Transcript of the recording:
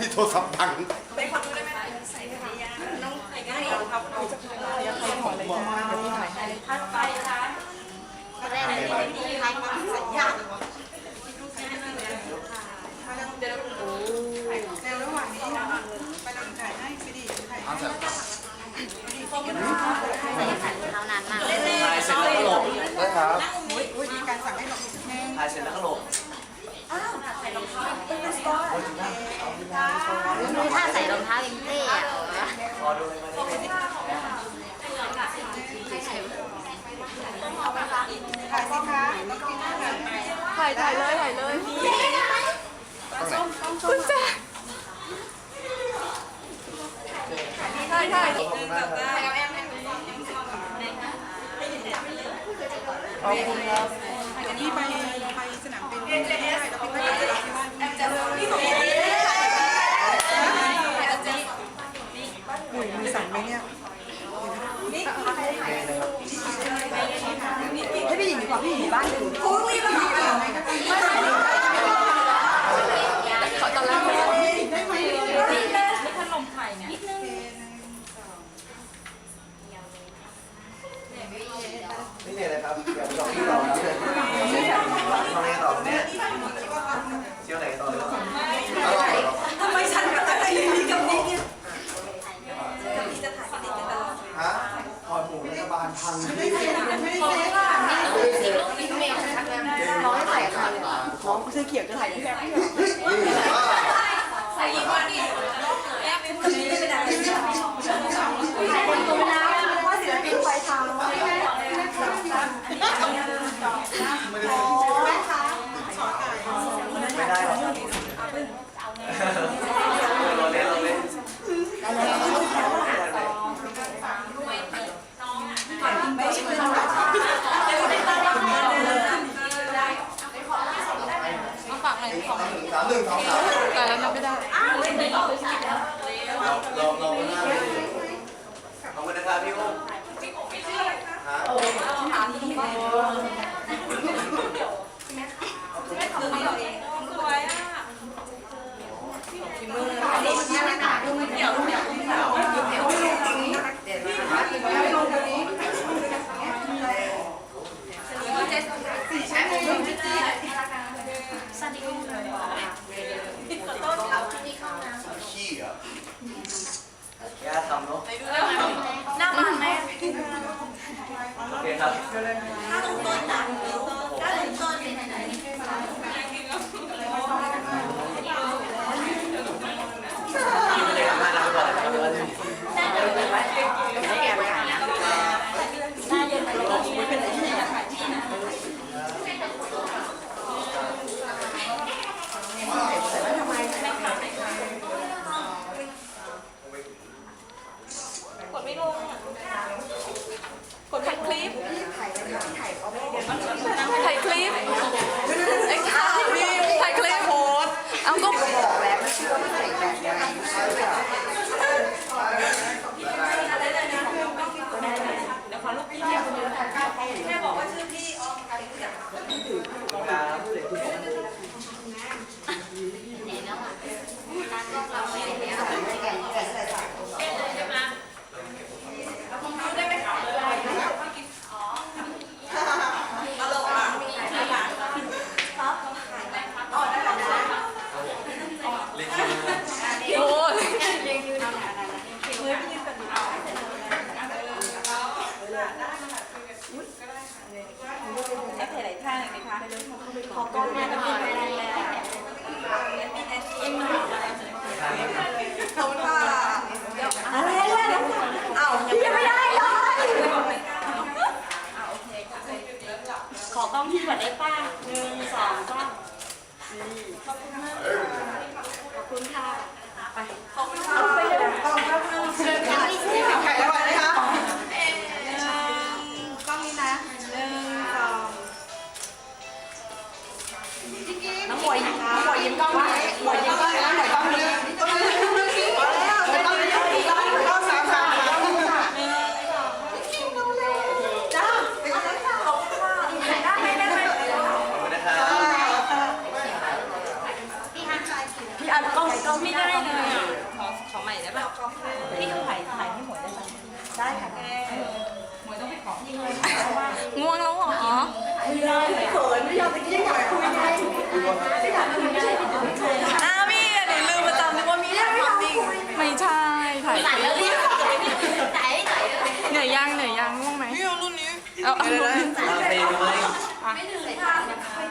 ที่โทรศัพท์พังเป็นคดูได้ไหมใส่ถุงยน้องใส่ง่ายครับเอาจะพูดอะไรจะขอเลยจ้าพี่หน่อยพัดไปค่ะแรกเลยที่ทำมาใส่ยากเดี๋ยวโอ้ในระหว่างนี้ไปลองถ่ายให้สิดิถ่ายให้ขอบคุณค่ะเขานานมากถ่ายเสร็จแล้วก็หลบนะครับถ่ายเสร็จแล้วก็หลบ ดูท่าใส่รองเท้ายังเต้อะรอดูเลยมาดิถ่ายถ่ายเลยถ่ายเลยคุณแจ๊คถ่ายถ่ายขอบคุณมากครับขอบคุณครับ นี่ไปไปสนามเป็นแล้วไปไปที่บ้านหุ่ยมือสั่นไหมเนี่ยให้พี่หญิงดีกว่าพี่หญิงบ้านอยู่ ขอตอนแรกไม่ ได้ไหม นี่เนี่ยนะครับเดี๋ยวเราพี่ต่อนะทำไงต่อเนี่ยเที่ยวไหนต่อเลย ทำไมฉันกับอะไรอย่างนี้กับนี่เนี่ย ฮะถอดหมูรัฐ บาลพังที่ไม่ได้เซ็ตร้อยใส่ค่ะน้องซื้อเขียวจะถ่ายที่แบบคนตัวน้ำว่าศิลปินไฟทาง ไม่ได้หรอกรอเล่นรอเล่น มาฝากหน่อยของ สามหนึ่งสองสาม แต่แล้วนับไม่ได้ เราเราเราหน้าเลย ข อบคุณนะครับพี่อุ้ม ฮะ ขี้อะ ย่าทำเนาะ หน้ามันไหม โอ เคครับพี่ไม่ได้ทำหน้านะไปก่อนนะครับเดี๋ยวว่าจะ กดไม่ลงกดถ่ายคลิปถ่ายคลิปไอ้ข้าวถ่ายคลิปโพสเอาก็บอกแล้ว ไหนแล้วอะตากล้องเราไม่ได้แล้ว เล่นที่นี่ โอ้ย ขอกล้องหน้าต้อนะไร องหมวยยิ้มกล้องนี้หมวยยิ้มกล้องนี้น้องหมวยก้องนี้กล้องนี้กล้องนี้กล้องนี้กล้องนี้กล้องสามสามกล้องนี้ค่ะจ้อบคุณค่ะได้ไหมุนะครับพี่อันกล้องกล้องไม่ได้เลยอะขอขอใหม่ได้ป่ะพี่เขาถ่ายถ่ายให้หมวยได้ไหมได้ค่ะง่วงแล้วเหรอไม่เขินไม่ยอมไปยิ่งอยากคุยไงอ้าวพี่หนูลืมมาจำนึกว่ามีถ่ายความจริง ไม่ถึงค่ะ